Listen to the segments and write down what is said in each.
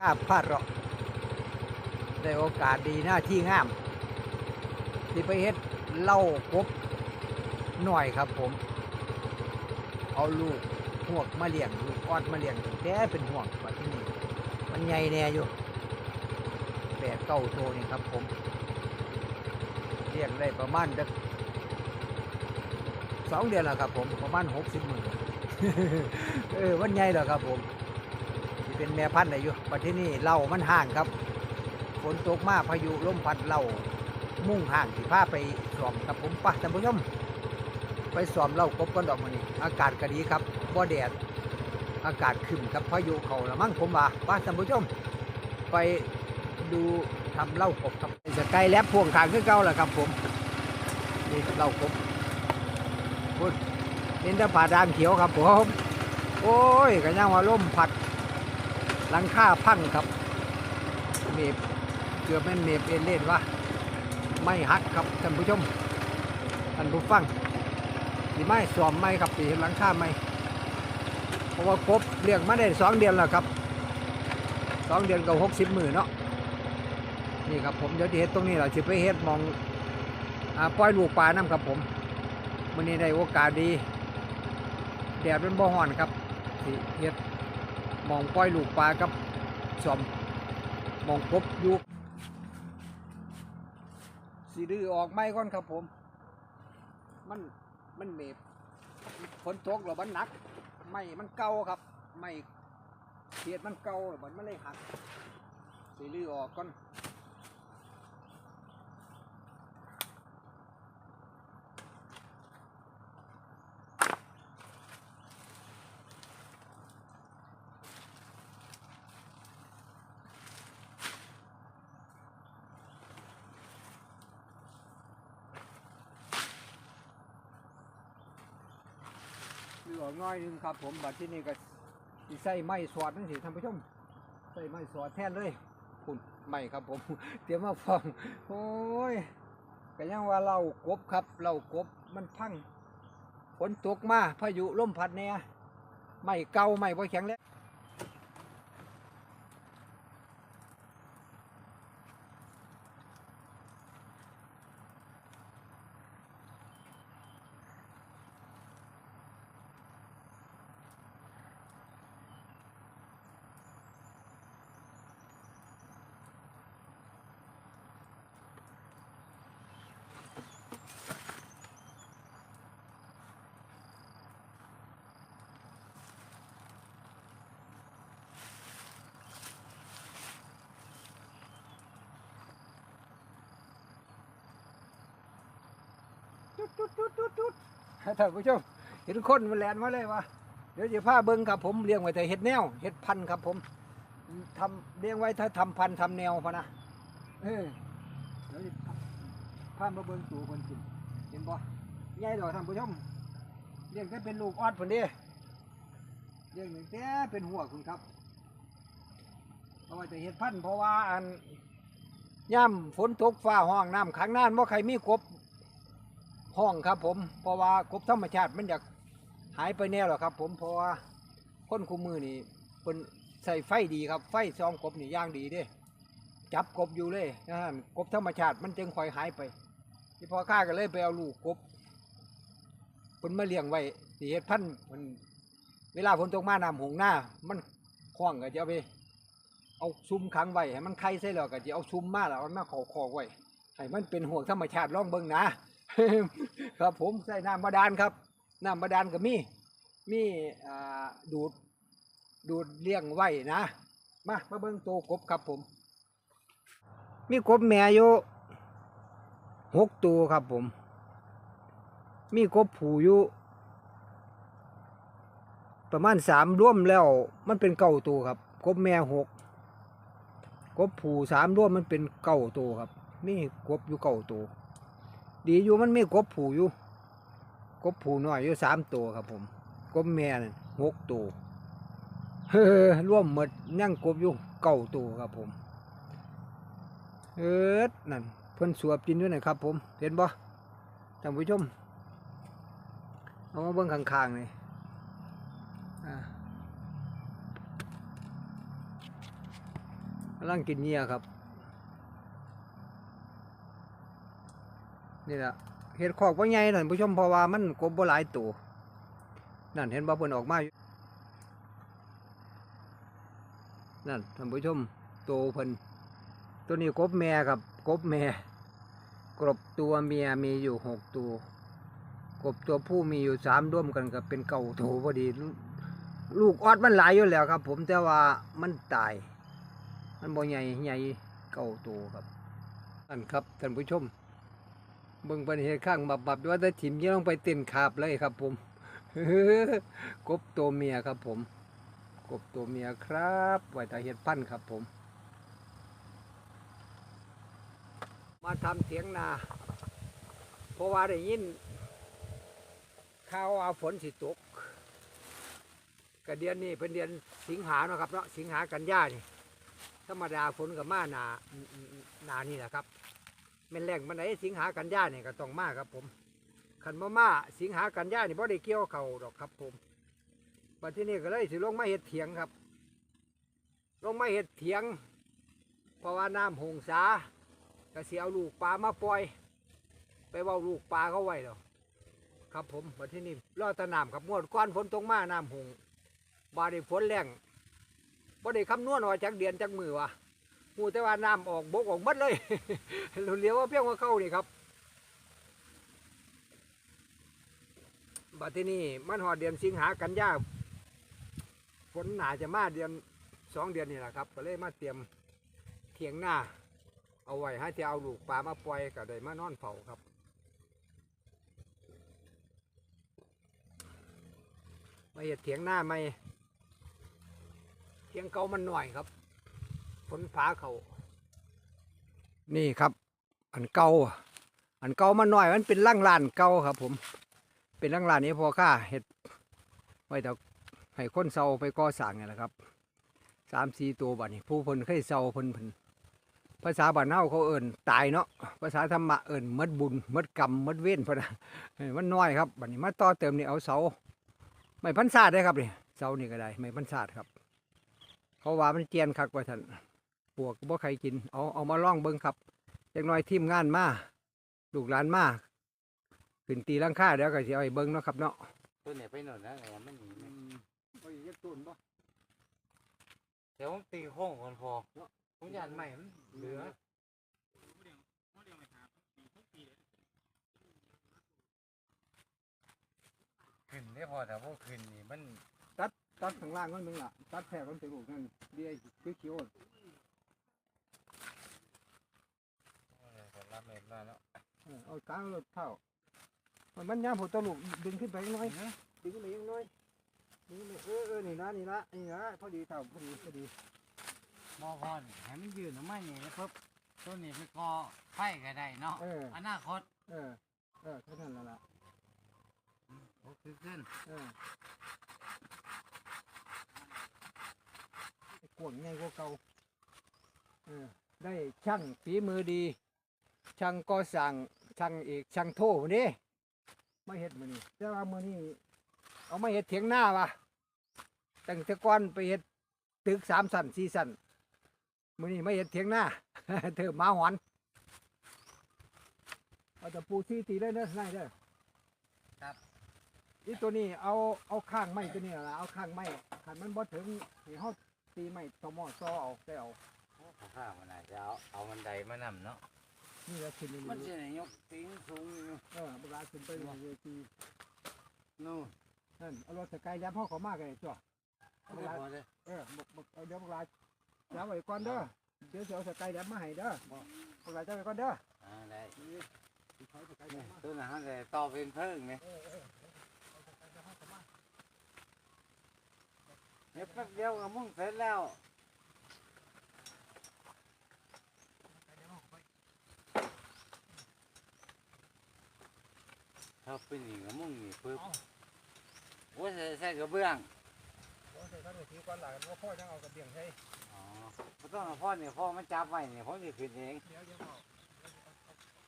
ข้าพลาดหรอกได้โอกาสดีหน้าที่งามที่ไปเฮ็ดเล่ากบหน่อยครับผม เอาลูกหวกมาเลี้ยงลูกออดมาเลี้ยงแต่เป็นห่วงว่าที่นี่มันใหญ่แน่อยู่แปดเก้าโตนี่ครับผมเลี้ยงได้ประมาณจะสองเดือนแล้วครับผมประมาณหกสิบหมื่นเออมันใหญ่แล้วครับผม เป็นแม่พันธุ์อายุปัจจุบันเหล่ามันห่างครับฝนตกมาพายุลมพัดเหล่ามุ่งห่างที่พาไปสอมครับผมปะท่านผู้ชมไปสอมเหล่ากบกันดอกมันนี่อากาศก็ดีครับบ่แดดอากาศขึ้นครับพายุเขาละมั้งผมว่าไปะท่านผู้ชม ไปดูทำเหล่ากบครับจะใกล้แลบพวงขางขึ้นเก่าแล้วครับผมนี่เหล่ากบพูดเป็นแต่ป่าดางเขียวครับผมโอ้ยกันยังว่าล่มผัด หลังคาพังครับเมบเกือบแม่นเมบเอเล่นวะไม่หักครับท่านผู้ชมท่านผู้ฟังสีไม้สวมไม้ครับสีหลังคาไม้เพราะว่ากบเลี้ยงมาได้สองเดือนแล้วครับสองเดือนกับหกสิบหมื่นเนาะนี่ครับผมเดี๋ยวจะเฮ็ดตรงนี้เราจะไปเฮ็ดมองอปล่อยลูกปลาน้ำครับผมวันนี้ได้โอกาสดีแดดเป็นบ่ฮ้อนครับสิเฮ็ด มองปล่อยลูกปลากับสอมมองกบอยู่สีดื้อออกไม่ก่อนครับผม มันมันเบ็บฝนตกหรือมันหนัก ไม่มันเก่าครับ ไม่เทียดมันเก่าหรือมันไม่เลยหักสีดื้อออกก่อน ดื้อออกน้อยนึงครับ ผมบัดที่นี่ก็ใส่ไม้สอดนั่นสิท่านผู้ชมใส่ไม้สอดแทนเลยคุณไม่ครับผม เตรียมมาฟังโอ้ยก็ยังว่าเรากบครับ เรากบมันพังฝนตกมาพายุลมพัดเนี่ยไม่เก่าไม่พอแข็งแล้ว จุดจุดจุดจุดจุดท่านผู้ชมเห็นคนมันแลนมาเลยวะเดี๋ยวจะพาเบิ้งครับผมเลี้ยงไว้แต่เห็ดแนวเห็ดพันธุ์ครับผมทำเลี้ยงไว้ถ้าทำพันธุ์ทำแนวพะนะเออเดี๋ยวจะพามาเบิ้งตัวคนกินเห็นบ่ใหญ่ดอกท่านผู้ชมเลี้ยงแค่เป็นลูกออดคนเดียเลี้ยงตั้งแต่เป็นหัวคุณครับเอาไว้แต่เห็ดพันธุ์เพราะว่าอันย่ำฝนตกฟ้าห้องน้ำขังน่านว่าใครมีกบ ห้องครับผมเพราะว่ากบธรรมชาติมันอยากหายไปแน่หรอครับ ผมเพราะว่าคนคุมมือนี่เป็นใส่ไฟดีครับ ไฟซองกบนี่ย่างดีเด้ จับกบอยู่เลยนะกบธรรมชาติมันจึงคอยหายไปที่พอข้าก็เลยไปเอาลูกกบเพิ่นมาเลี้ยงไว้สีเฮ็ดพันธุ์มันเวลาฝนตกมาน้ำหงหน้า มันคล้องก็จะเอาไป เอาซุ้มขังไว้ให้มันไข่ใส่แล้วก็จะเอาซุ้มมาแล้วเอามาขอคอไว้ให้มันเป็นห่วงธรรมชาติลองเบิ่งนะ ครับผมใส่น้ำบาดาลครับน้ำบาดาลก็มีมีอ่าดูดดูดเลี้ยงไว้นะมามาเบิ่งตัวกบครับผม มีกบแม่อยู่หกตัวครับผม มีกบผูอยู่ประมาณสามร่วมแล้วมันเป็นเก้าตัวครับ กบแม่หกกบผูสามร่วมมันเป็นเก้าตัวครับมีกบอยู่เก้าตัว ดีอยู่มันมีกบผูอยู่ กบผูน้อยอยู่สามตัวครับผม กบแม่นหกตัวเฮ้อร่วมหมดยังกบอยู่เก้าตัวครับผมเอิดนั่นเพิ่นสวบกินด้วยนะครับ ผมเห็นบ่ท่านผู้ชมเอามาเบิ่งข้างๆนี่อ่ากำลังกินเหยื่อครับ นี่แหละเห็ดขอกว่าใหญ่ท่านผู้ชมเพราะว่ามันกบบ่หลายตัวนั่นเห็นบ่เพิ่นออกมาอยู่นั่นท่านผู้ชมโตเพิ่นตัวนี้กบแม่ครับกบแม่กบตัวเมียมีอยู่หกตัว กบตัวผู้มีอยู่สามร่วมกันกับเป็นเก่าโถพอดี ลูกลูกออดมันหลายอยู่แล้วครับ ผมแต่ว่ามันตาย มันบ่ใหญ่ใหญ่เก่าโตครับนั่นครับท่านผู้ชม เบิ่งปันเหตุข้างบับบับว่าจะถิ่มยังลงไปเต้นขาบเลยครับ ผมกบตัวเมียครับ ผม กบตัวเมียครับไว้ตาเห็ดปั้นครับ ผม มาทำเถียงนาเพราะว่าได้ยินข่าวว่าฝนสิตกกระเดือนนี่เป็นเดือนสิงหาเนาะครับเนาะสิงหากันยานี่ธรรมดาฝนกับมาหนาหนานี่แหละครับ แม่นแรงมันไหนสิงหากันยาเนี่ยก็ต้องมาครับผมขันมามาสิงหากันยานี่พอได้เกี่ยวเขาดอกครับผมบัดที่นี่ก็เลยสิลงมาเห็ดเถียงครับ ลงมาเห็ดเถียง เพราะว่าน้ำหงสาก็สิเอาลูกปลามาปล่อย ไปว่าลูกปลาเขาไว้แล้วครับผมบัดที่นี่รอตะน้ำครับงวดก้อนฝนตรงมาน้ำหงบาได้ฝนแรงบ่ได้คำนวณว่าจักเดือนจักมือวะ หูแต่ว่าน้ำออกบกออกหมดเลยเราเลี้ยวว่าเพียงว่าเข้านี่ครับบัดที่นี่มันหอดเดือนสิงหากันยาฝนหนาจะมาเดือนสองเดือนนี่แหละครับ ก็เลยมาเตรียมเถียงหน้า เอาไว้ให้จะเอาลูกปลามาปล่อยก็ได้มานอนเผาครับมาเห็ดเถียงหน้าไม่เถียงเก่ามันหน่อยครับ ฝนฟ้าเขานี่ครับ อันเก่าอะอันเก่ามันหน้อยมันเป็นร่างลานเก่าครับ ผม เป็นร่างลานนี้พอค่าเห็ดไว้แต่ให้คนเซาไปก่อสร้างไงแหละครับสามสี่ตัวบัดนี้ผู้พิ่นเคยเซาพนพนภาษาบ้านเฮาเขาเอิ่นตายเนาะภาษาธรรมะเอิ่นหมดบุญหมดกรรมหมดเวรพะนะมันน้อยครับบัดนี้มาต่อเติมนี่เอาเสาไม่พันศาสตร์ได้ครับนี่เสานี่ก็ได้ ไม่พันศาสตร์ครับ เขาว่ามันเจียนคักว่าท่าน วกบ่ใครกิน เอาเอามาล่องเบิ้งครับจักหน่อยทีมงานมาลูกหลานมาขึ้นตีลังค่าเดี๋ยวก็สิเอาไปเบิ้งเนาะครับเนาะตัวเนี่ยไปโน่นนะไงมันหนีไหมโอ้ยยักตุนบ่เดี๋ยวผมตีโค้งก่อนพอผมอยากใหม่มันเหลือขึ้นได้พอแต่พวกขึ้นนี่มันตัดข้างล่างมันนึงล่ะตัดแถบมันเป็นลูกนั่นเดียคือเขียว โอ้ยผลลัพธ์เม็ดมาแล้ว เออเอากลางรถเข้ามันมันยามผมตะลุกดึงขึ้นไปอีกหน้อยดึงขึ้นไปอีกหน้อยดึงขึ้นไปเออเออนี่นะนี่นะนี่นะพอดีเท่าพอดีพอดีมอพอนให้มันยืนออกมาอย่างนี้ปุ๊บตัวนี้ไปกอไฟก็ได้เนาะเอออนาคต เออ เออเท่านั้นและล่ะโอ้คือขึ้นเออไอ้กวงไงกว่าเก่าเออได้ช่างฝีมือดี ช่างก็สั่ง ช่างเอกช่างโทวันนี้มาเฮ็ดมือนี้แต่ว่ามือนี้เอามาเฮ็ดเถียงหน้าวะตั้งแต่ก่อนไปเฮ็ดตึกสามสันสี่สันมือนี้มาเฮ็ดเถียงหน้าเธอหมาหอนเอาแต่ปูซีตีเลยเด้อนายเด้อนี่ตัวนี้เอาเอาข้างไม้ตัวนี้ละเอาข้างไม้ขันมันบ่ถึงให้เฮาตีไม้ตอมอซอเอาแต่เอาข้าวมันอาจจะเอาเอาบันไดมานำเนาะ นี่ละขึ้นนี่มันจะไหนยกตีนสูงอยู่เออเวลาขึ้นไปบนเวทีนู่นนั่นเอารถสกายยับเฮาเข้ามากันจ้ะเอาไม่พอเลยเออบอกบอกเอาเดี๋ยวเวลายับไว้ก่อนเด้อเดี๋ยวสิเอาสกายยับมาให้เด้อเวลาจะไว้ก่อนเด้ออ่าได้สิใช้สกายยับมาตัวนั้นเลยต่อเป็นเพิ่งเนี่ยเออเออเอาสกายยับเข้ามาเดี๋ยวแป๊บเดียวก็มุ่งเสร็จแล้ว สกายยับเข้าไป ถ้าเป็นอย่างก็มุ่งนี่ปึ๊บโอ้ยใส่ใส่กระเบื้องโอ้ใส่กันทีก่อนหลังว่าพ่อจังเอากระเบียงใส่อ๋อไม่ต้องเอาพ่อเนี่ยพ่อมันจับไว้เนี่ยพ่อจะขึ้นเองเดี๋ยวเดี๋ยวเอา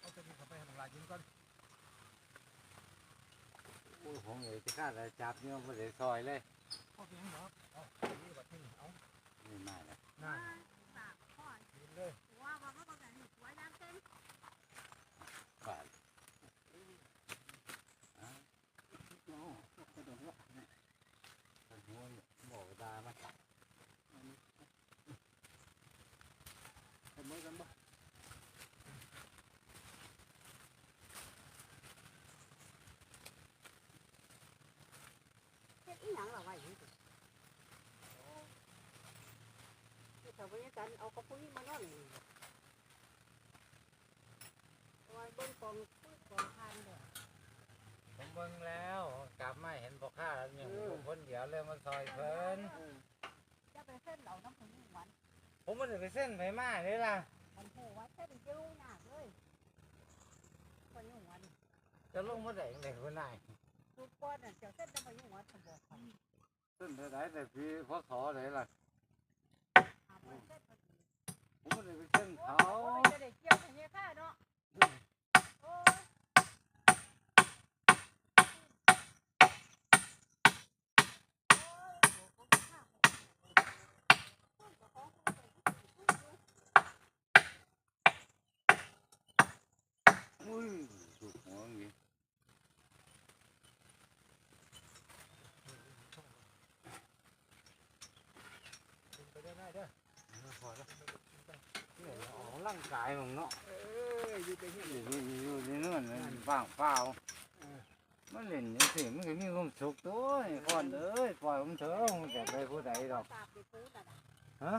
เอาตัวนี้เข้าไปให้เวลายิงก่อนโอ้ยผมเลยจะฆ่าแต่จับเนี่ยมันเลยซอยเลยพ่อเป็นหยังเหรอเอานี่บัดนี้เอานี่มาแล้วน่า ฝากพ่อ กันบ่ เฮ็ดอี หยังล่ะไว้นี่สิโอ้ที่เขาบริการเอากระปุกนี้มานอนนี่เอาไว้เบิ่งกองปุ้ยกองทานเด้อผมเบิ่งแล้วกลับมาเห็นพ่อค้าแล้วยังผมคนเดียวเลยมาซอยเพิ่นเอออย่าไปเส้นเหล่าน้ำผึ้งหวานผมมันจะไปเส้นไปมาเลยล่ะมันหูว่าเส้นเจียวยากเลยคนยุ่งวันจะลงมาได้ไหนคนไหน ทุกคนน่ะเจ้าเส้นจะมายุ่งวันผมบอกเขาเส้นเท่าไหร่แต่พี่พ่อสอไหนล่ะหาบ่เส้นเขาสิผมมันจะไปเส้นเขา โอ้ยจะได้เกี่ยวให้เนี่ยค่ะเนาะโอ้ยโอ้ยโอ้ยโอ้ย อุ้ยถูกหัวอย่างงี้ กินไปได้เด้อ พอแล้ว เนี่ยออกกำลังกายมึงเนาะเอออยู่ไปเฮ็ดอยู่อยู่อยู่ในนู่นมันว่างเปล่ามันเล่นจังซี่มันก็มีความสุขตัวนี่ก่อนเอ้ยปล่อยผมเถอะผมจะไปผู้ใดดอกสาบไปปูน่ะนะฮะ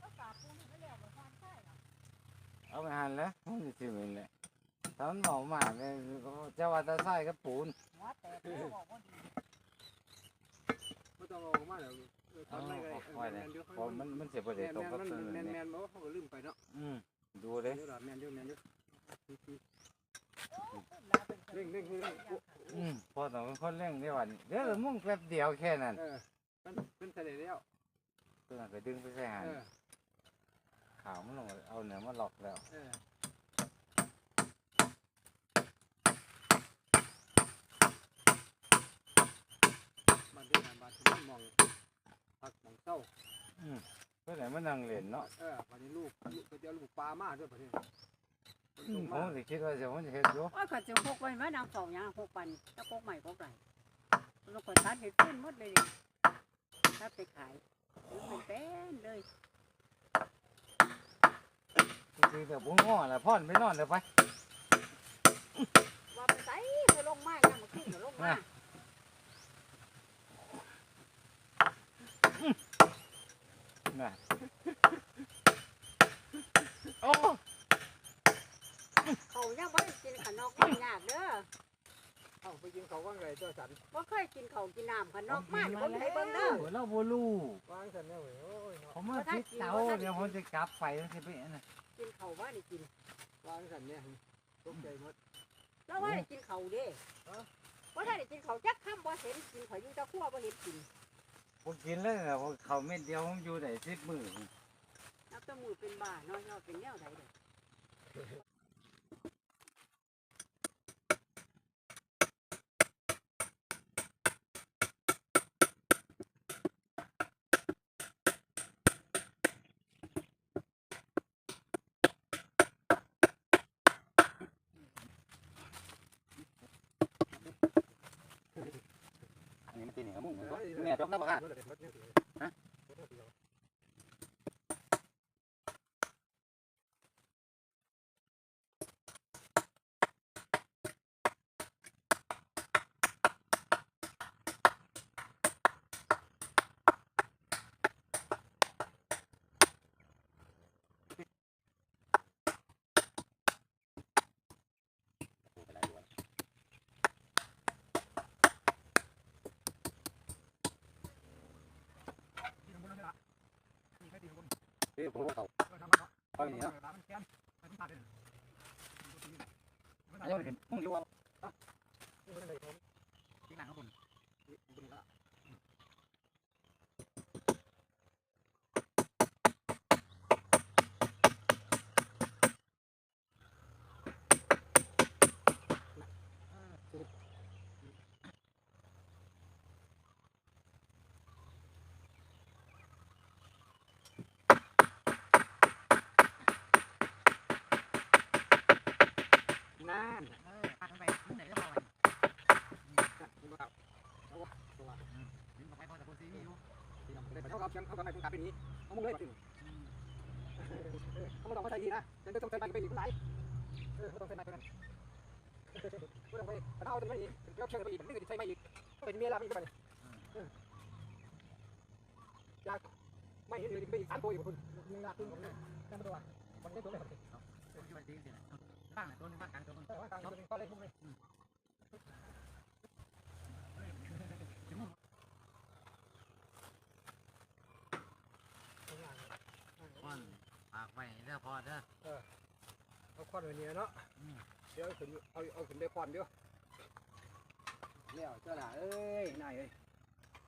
ก็สาบปูนี่ไม่แล้วบ่ทานใช่หรอกเอาไปหันแล้วมันจะสิเป็นแหละถ้ามันบอกมาเนี่ยจะว่าแตะไส้กับปูนหัวแตกแล้วบอกว่าดีบ่ต้องเอาออกมาแล้วเออทำได้ก็ได้เออไว้เลยแม่นอยู่เพราะมันมันเสียประเด็แม่นนตรงแม่นกับมันตัวแม่นนี่แม่นบ่เขาก็ลืมไปเนาะอืม ดูเลยเดี๋ยวล่ะแม่นอยู่แม่นอยู่โอ้ขึ้นแล้วเป็นเร่งเร่งเร่งโอ้อืมพอต้องเป็นคนเร่งได้วันเดี๋ยวมึงแป๊บเดียวแค่นั้นเออมันมันเสร็จแล้วตัวนั้นก็ดึงไปใส่หันเออขาวมันลงเอาเนื้อมาหลอกแล้วเออบัดนี้น่ะบัดนี้มองพักมองเศร้าอืมเพื่อไหนมันนั่งเล่นเนาะเออบัดนี้ลูกลูกก็จะเอาลูกปลามาด้วยบัดนี้อืมส่งผมมาสิคิดว่าจะผมจะเฮ็ดอยู่โอ้ยขัดจะพกไว้ไหมนางเฝ้าหยังพกปันจะพกใหม่พกไรแล้วก็ตัดเห็ดขึ้นหมดเลยดิถ้าไปขายหรือเป็นแป้นเลยคือแต่ผมง้อแล้วพ่อนไปนอนเลยไปว่าไปใส่ไปลงมายังมาขึ้นลงมา น่ะโอ้เขายังไม่ได้กินขนมมันยากเด้อเอาไปกินเขาวว่างไรตัวสันว่าเคยกินเขาวกินน้ำขนมมาเดี๋ยวผมให้เบิ่งเด้อ เราบ่รู้วางสันเนี่ยเว้ยโอ้ยเนาะผมมาพิดเตาเดี๋ยวผมจะกลับไปมันสิไปอันน่ะกินเขาวว่าได้กิน วางสันเนี่ยตกใจหมด แล้วว่าได้กินเขาวเด้ว่าถ้าได้กินเขาวจักค่ำบ่เห็นกินเขาอยู่ตะคั่วบ่เห็นกิน ผมกินเลยนะผมเขาเม็ดเดียวผมอยู่ได้สิบมื้อนับแตะมือเป็นบ้าเนาะเนาะเป็นแนวใดเด้อ อัน นี้มันตี เหนือมุ่งแม่จกน้ำปลาฮะที่ผมว่าเขาเอาอย่างนี้เนาะอันนี้มันเห็นมุ่งอยู่ว่านั่น ไปไหนแล้วบ่ เขากับเขากับให้คุณกลับเป็นนี้เขามึงเลยเขาไม่ต้องมาใช้ส่ดีนะมันจะต้องใส่ไปไปอีกหลายเออต้องใส่ไปไปนั่นไม่ต้องไปเอาตัวนี้ยกเชิงไปอีกไมันก็จะใส่ไปอีกเป็นเมียลามีกันอยากไม่เห็นเลยไปอีกสามตัวอีกคุณมีลาตึงผมนั่นตัวมันไม่ตัวเลยครับ้างต้นบ้างกลางต้นแต่ว่ากลางตัวนึงก็เลยพุ่งเลย ก้อนปากไปเด้อพอเด้อเอาควันไว้เนี่ยเนาะเดี๋ยวขึ้นเอาเอาขึ้นได้ควันเดี๋ยวแล้วเจ้าล่ะเอ้ยนายเอ้ย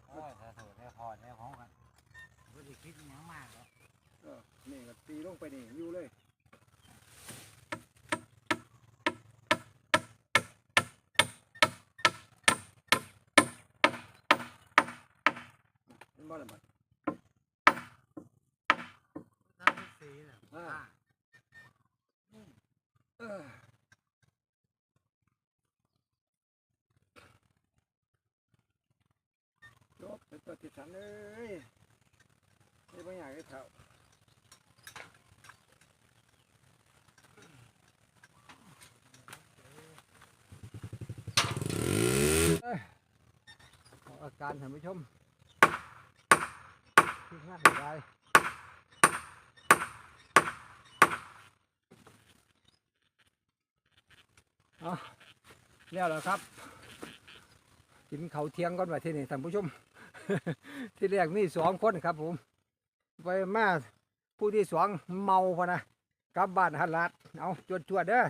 โอ้ยถ้าถูกได้พอได้ของกันบ่ได้คิดหยังมากหรอกเออนี่ก็ตีลงไปนี่อยู่เลยเป็นบ่ล่ะบัด ถ้าไม่สีน่ะ อ่า เออจบเป็นตัวที่สันเลยนี่บางอย่างก็เท่าเออกอาการท่านผู้ชมที่ง่ายได้เอาแล้วเหรอครับ กินเขาเทียงก่อนว่ที่นี่ท่านผู้ชม ที่แรกมีสองคนครับผมไปมาผู้ที่สองเมาพอนะกลับบ้านหันลาดเอาจวดจวดๆเด้อ